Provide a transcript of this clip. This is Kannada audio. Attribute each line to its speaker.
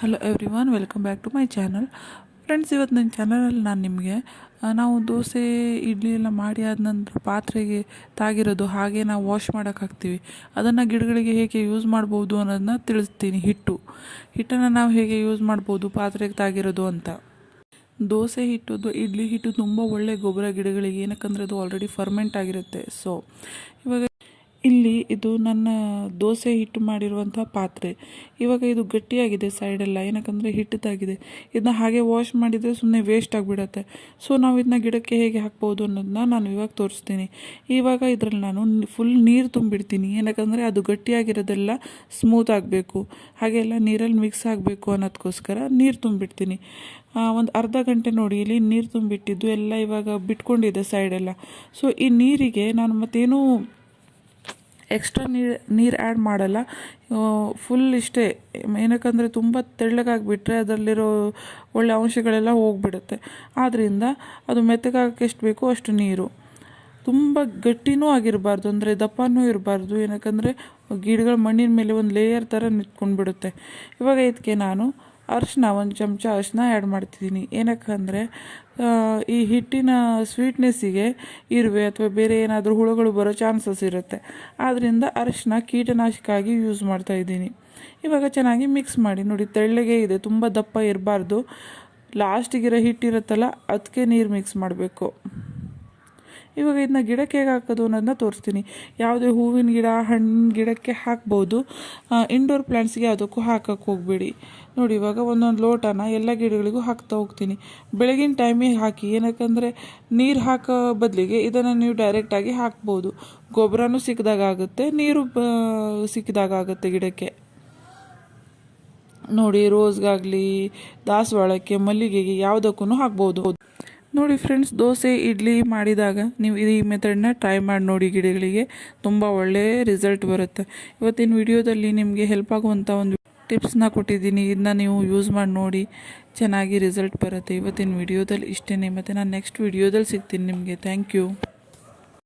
Speaker 1: Hello everyone welcome back to my channel friends ಇವತ್ತು ನನ್ನ ಚಾನಲಲ್ಲಿ ನಾನು ನಿಮಗೆ ನಾವು ದೋಸೆ, ಇಡ್ಲಿ ಎಲ್ಲ ಮಾಡಿ ಆದ ನಂತರ ಪಾತ್ರೆಗೆ ತಾಗಿರೋದು, ಹಾಗೆ ನಾವು ವಾಶ್ ಮಾಡೋಕೆ ಹಾಕ್ತೀವಿ. ಅದನ್ನು ಗಿಡಗಳಿಗೆ ಹೇಗೆ ಯೂಸ್ ಮಾಡ್ಬೋದು ಅನ್ನೋದನ್ನ ತಿಳಿಸ್ತೀನಿ, ಹಿಟ್ಟು. ಹಿಟ್ಟನ್ನು ನಾವು ಹೇಗೆ ಯೂಸ್ ಮಾಡ್ಬೋದು, ಪಾತ್ರೆಗೆ ತಾಗಿರೋದು ಅಂತ. ದೋಸೆ ಹಿಟ್ಟು ಅದು ಇಡ್ಲಿ ಹಿಟ್ಟು ತುಂಬ ಒಳ್ಳೆ ಗೊಬ್ಬರ ಗಿಡಗಳಿಗೆ, ಏನಕ್ಕಂದರೆ ಅದು ಆಲ್ರೆಡಿ ಫರ್ಮೆಂಟ್ ಆಗಿರುತ್ತೆ. ಸೊ ಇವಾಗ ಇಲ್ಲಿ ಇದು ನನ್ನ ದೋಸೆ ಹಿಟ್ಟು ಮಾಡಿರುವಂಥ ಪಾತ್ರೆ. ಇವಾಗ ಇದು ಗಟ್ಟಿಯಾಗಿದೆ ಸೈಡೆಲ್ಲ, ಏನಕ್ಕಂದರೆ ಹಿಟ್ಟದಾಗಿದೆ. ಇದನ್ನ ಹಾಗೆ ವಾಶ್ ಮಾಡಿದರೆ ಸುಮ್ಮನೆ ವೇಸ್ಟ್ ಆಗಿಬಿಡತ್ತೆ. ಸೊ ನಾವು ಇದನ್ನ ಗಿಡಕ್ಕೆ ಹೇಗೆ ಹಾಕ್ಬೋದು ಅನ್ನೋದನ್ನ ನಾನು ಇವಾಗ ತೋರಿಸ್ತೀನಿ. ಇವಾಗ ಇದರಲ್ಲಿ ನಾನು ಫುಲ್ ನೀರು ತುಂಬಿಡ್ತೀನಿ. ಏನಕ್ಕಂದರೆ ಅದು ಗಟ್ಟಿಯಾಗಿರೋದೆಲ್ಲ ಸ್ಮೂತ್ ಆಗಬೇಕು. ಹಾಗೆಲ್ಲ ನೀರಲ್ಲಿ ಮಿಕ್ಸ್ ಆಗಬೇಕು ಅನ್ನೋದಕ್ಕೋಸ್ಕರ ನೀರು ತುಂಬಿಡ್ತೀನಿ. ಒಂದು ಅರ್ಧ ಗಂಟೆ ನೋಡಿ, ಇಲ್ಲಿ ನೀರು ತುಂಬಿಟ್ಟಿದ್ದು ಎಲ್ಲ ಇವಾಗ ಬಿಟ್ಕೊಂಡಿದೆ ಸೈಡೆಲ್ಲ. ಸೊ ಈ ನೀರಿಗೆ ನಾನು ಮತ್ತೇನೂ ಎಕ್ಸ್ಟ್ರಾ ನೀರು ನೀರು ಆ್ಯಡ್ ಮಾಡಲ್ಲ. ಫುಲ್ ಇಷ್ಟೇ. ಏನಕ್ಕಂದರೆ ತುಂಬ ತೆಳ್ಳಗಾಗಿಬಿಟ್ರೆ ಅದರಲ್ಲಿರೋ ಒಳ್ಳೆ ಅಂಶಗಳೆಲ್ಲ ಹೋಗ್ಬಿಡುತ್ತೆ. ಆದ್ದರಿಂದ ಅದು ಮೆತ್ತಗಾಗಕ್ಕೆ ಎಷ್ಟು ಬೇಕೋ ಅಷ್ಟು ನೀರು. ತುಂಬ ಗಟ್ಟಿನೂ ಆಗಿರಬಾರ್ದು, ಅಂದರೆ ದಪ್ಪನೂ ಇರಬಾರ್ದು. ಏನಕ್ಕಂದರೆ ಗಿಡಗಳ ಮಣ್ಣಿನ ಮೇಲೆ ಒಂದು ಲೇಯರ್ ಥರ ನಿಂತ್ಕೊಂಡ್ಬಿಡುತ್ತೆ. ಇವಾಗ ಇದಕ್ಕೆ ನಾನು ಅರಿಶಿನ ಒಂದು ಚಮಚ ಅರಿಶಿನ ಆ್ಯಡ್ ಮಾಡ್ತಿದ್ದೀನಿ. ಏನಕ್ಕಂದರೆ ಈ ಹಿಟ್ಟಿನ ಸ್ವೀಟ್ನೆಸ್ಸಿಗೆ ಇರುವೆ ಅಥವಾ ಬೇರೆ ಏನಾದರೂ ಹುಳುಗಳು ಬರೋ ಚಾನ್ಸಸ್ ಇರುತ್ತೆ. ಆದ್ದರಿಂದ ಅರಿಶಿನ ಕೀಟನಾಶಕ ಆಗಿ ಯೂಸ್ ಮಾಡ್ತಾ ಇದ್ದೀನಿ. ಇವಾಗ ಚೆನ್ನಾಗಿ ಮಿಕ್ಸ್ ಮಾಡಿ. ನೋಡಿ, ತೆಳ್ಳಗೆ ಇದೆ. ತುಂಬ ದಪ್ಪ ಇರಬಾರ್ದು. ಲಾಸ್ಟಿಗಿರೋ ಹಿಟ್ಟಿರುತ್ತಲ್ಲ ಅದಕ್ಕೆ ನೀರು ಮಿಕ್ಸ್ ಮಾಡಬೇಕು. ಇವಾಗ ಇದನ್ನ ಗಿಡಕ್ಕೆ ಹೇಗೆ ಹಾಕೋದು ಅನ್ನೋದನ್ನ ತೋರಿಸ್ತೀನಿ. ಯಾವುದೇ ಹೂವಿನ ಗಿಡ, ಹಣ್ಣಿನ ಗಿಡಕ್ಕೆ ಹಾಕ್ಬೋದು. ಇಂಡೋರ್ ಪ್ಲ್ಯಾಂಟ್ಸ್ಗೆ ಯಾವುದಕ್ಕೂ ಹಾಕಕ್ಕೆ ಹೋಗಬೇಡಿ. ನೋಡಿ, ಇವಾಗ ಒಂದೊಂದು ಲೋಟನ ಎಲ್ಲ ಗಿಡಗಳಿಗೂ ಹಾಕ್ತಾ ಹೋಗ್ತೀನಿ. ಬೆಳಗಿನ ಟೈಮಿಗೆ ಹಾಕಿ, ಏನಕ್ಕಂದರೆ ನೀರು ಹಾಕೋ ಬದಲಿಗೆ ಇದನ್ನು ನೀವು ಡೈರೆಕ್ಟಾಗಿ ಹಾಕ್ಬೋದು. ಗೊಬ್ಬರನೂ ಸಿಕ್ಕಿದಾಗ ಆಗುತ್ತೆ, ನೀರು ಸಿಕ್ಕಿದಾಗ ಆಗುತ್ತೆ ಗಿಡಕ್ಕೆ. ನೋಡಿ, ರೋಸ್ಗಾಗಲಿ, ದಾಸವಾಳಕ್ಕೆ, ಮಲ್ಲಿಗೆಗೆ ಯಾವುದಕ್ಕೂ ಹಾಕ್ಬೋದು. ನೋಡಿ ಫ್ರೆಂಡ್ಸ್ ದೋಸೆ, ಇಡ್ಲಿ ಮಾಡಿದಾಗ ನೀವು ಈ ಮೆಥಡ್ನ ಟ್ರೈ ಮಾಡಿ ನೋಡಿ ಗಿಡಗಳಿಗೆ. ತುಂಬ ಒಳ್ಳೆಯ ರಿಸಲ್ಟ್ ಬರುತ್ತೆ. ಇವತ್ತಿನ ವಿಡಿಯೋದಲ್ಲಿ ನಿಮಗೆ ಹೆಲ್ಪ್ ಆಗುವಂಥ ಒಂದು ಟಿಪ್ಸ್ನ ಕೊಟ್ಟಿದ್ದೀನಿ. ಇದನ್ನ ನೀವು ಯೂಸ್ ಮಾಡಿ ನೋಡಿ ಚೆನ್ನಾಗಿ ರಿಸಲ್ಟ್ ಬರುತ್ತೆ. ಇವತ್ತಿನ ವಿಡಿಯೋದಲ್ಲಿ ಇಷ್ಟೇ ಮತ್ತು ನಾನು ನೆಕ್ಸ್ಟ್ ವಿಡಿಯೋದಲ್ಲಿ ಸಿಗ್ತೀನಿ ನಿಮಗೆ. Thank you